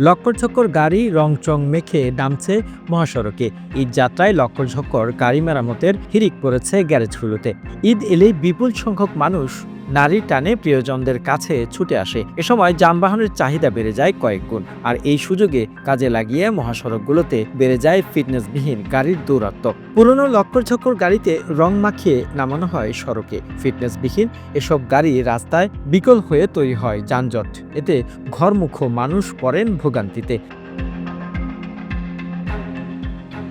লক্কর ছক্কর গাড়ি রংচং মেখে নামছে মহাসড়কে। ঈদ যাত্রায় লক্করঝক্কর গাড়ি মেরামতের হিরিক পড়েছে গ্যারেজগুলোতে। ঈদ এলেই বিপুল সংখ্যক মানুষ নারীর টানে প্রিয়জনদের কাছে ছুটে আসে। এ সময় যানবাহনের চাহিদা বেড়ে যায় কয়েক গুণ। আর এই সুযোগে কাজে লাগিয়ে মহাসড়কগুলোতে বেড়ে যায় ফিটনেসবিহীন গাড়ির দৌরাত্ম পুরনো লক্কর ঝক্কর গাড়িতে রং মাখিয়ে নামানো হয় সড়কে। ফিটনেসবিহীন এসব গাড়ি রাস্তায় বিকল হয়ে তৈরি হয় যানজট। এতে ঘরমুখ মানুষ পড়েন ভোগান্তিতে।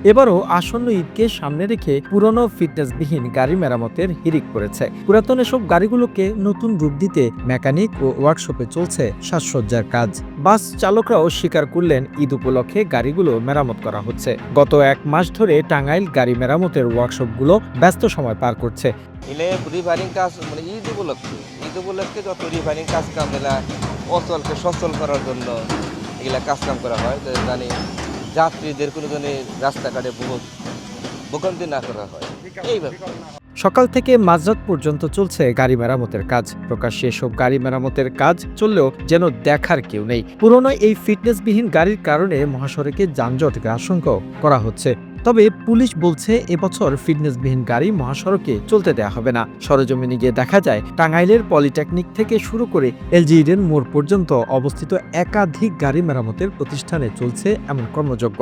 এবারও আসন্ন ঈদকে সামনে রেখে পুরনো ফিটনেসবিহীন গাড়ি মেরামতের হিরিক পড়েছে। পুরাতন এসব গাড়িগুলোকে নতুন রূপ দিতে মেকানিক ও ওয়ার্কশপে চলছে সাজসজ্জার কাজ। বাস চালকরাও স্বীকার করলেন, ঈদ উপলক্ষে গাড়িগুলো মেরামত করা হচ্ছে। গত এক মাস ধরে টাঙ্গাইল গাড়ি মেরামতের ওয়ার্কশপগুলো ব্যস্ত সময় পার করছে। রিফাইনিং কাজ মানে ঈদ উপলক্ষে ঈদ উপলক্ষে যত রিফাইনিং কাজ কাম অচলকে সচল করার জন্য এগুলা কাজ কাম করা হয় জানি যাত্রীদের কোনো জনে রাস্তাঘাটে বহুত ভোগান্তি না করা হয়। এইভাবে। সকাল থেকে মাঝরাত পর্যন্ত চলছে গাড়ি মেরামতের কাজ। প্রকাশ্যে এসব গাড়ি মেরামতের কাজ চললেও যেন দেখার কেউ নেই। পুরনো এই ফিটনেসবিহীন গাড়ির কারণে মহাসড়কে যানজট আশঙ্কা করা হচ্ছে। তবে পুলিশ বলছে এবছর ফিটনেসবিহীন গাড়ি মহাসড়কে চলতে দেওয়া হবে না। সরেজমিনে গিয়ে দেখা যায়, টাঙ্গাইলের পলিটেকনিক থেকে শুরু করে এলজিইডের মোড় পর্যন্ত অবস্থিত একাধিক গাড়ি মেরামতের প্রতিষ্ঠানে চলছে এমন কর্মযজ্ঞ।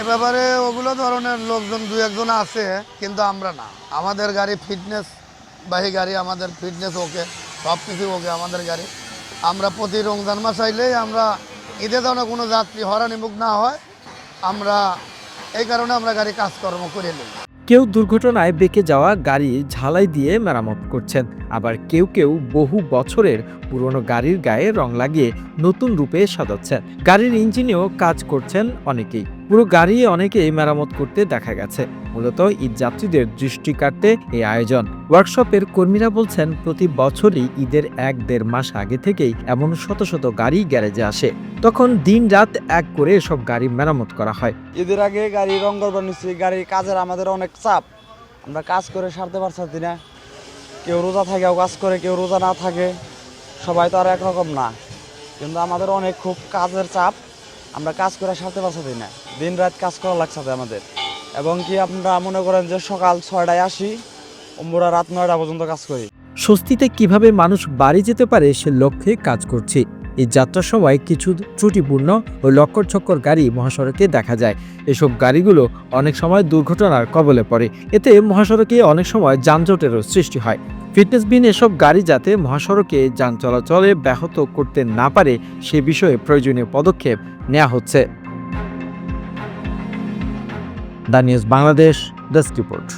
এ ব্যাপারে ওগুলো ধরনের লোকজন দু একজন আছে, কিন্তু আমরা না। আমাদের গাড়ি ফিটনেস বাহী গাড়ি, আমাদের ফিটনেস ওকে সব কিছু ওকে, আমাদের গাড়ি। আমরা প্রতি রমজান মাস আইলেই আমরা ঈদে যেন কোনো যাত্রী হরানিমুখ না হয়, আমরা এই কারণে আমরা গাড়ি কাজকর্ম করে নিই। কেউ দুর্ঘটনায় বেঁকে যাওয়া গাড়ি ঝালাই দিয়ে মেরামত করছেন। আবার কেউ কেউ বহু বছরের পুরনো গাড়ির গায়ে রং লাগিয়ে নতুন রূপে সাজাচ্ছেন। গাড়ির ইঞ্জিনেও কাজ করছেন অনেকেই। পুরো গাড়ি অনেকেই মেরামত করতে দেখা গেছে। মূলত ঈদ যাত্রীদের দৃষ্টি কাটতে এই আয়োজন। ওয়ার্কশপের কর্মীরা বলছেন, প্রতি বছরই ঈদের এক দেড় মাস আগে থেকেই এমন শত শত গাড়ি গ্যারেজে আসে। তখন দিন রাত এক করে এসব গাড়ি মেরামত করা হয়। ঈদের আগে গাড়ি রং করবার নিচ্ছি গাড়ির কাজের আমাদের অনেক চাপ। আমরা কাজ করে সারতে পারছি না। কেউ রোজা থাকেও কাজ করে, কেউ রোজা না থাকে। সবাই তো আর একরকম না। কিন্তু আমাদের অনেক খুব কাজের চাপ। আমরা কাজ করে সারতে পারছি না। দিন রাত কাজ করা লাগছে আমাদের। এবং কি আপনারা মনে করেন যে সকাল ছয়টায় আসি আমরা রাত নয়টা পর্যন্ত কাজ করি। স্বস্তিতে কীভাবে মানুষ বাড়ি যেতে পারে সে লক্ষ্যে কাজ করছি। এই যাত্রার সময় কিছু ত্রুটিপূর্ণ ও লক্কর ছক্কর গাড়ি মহাসড়কে দেখা যায়। এসব গাড়িগুলো অনেক সময় দুর্ঘটনার কবলে পড়ে। এতে মহাসড়কে অনেক সময় যানজটেরও সৃষ্টি হয়। ফিটনেসবিহীন এসব গাড়ি যাতে মহাসড়কে যান চলাচলে ব্যাহত করতে না পারে, সে বিষয়ে প্রয়োজনীয় পদক্ষেপ নেওয়া হচ্ছে। The news Bangladesh, desk report.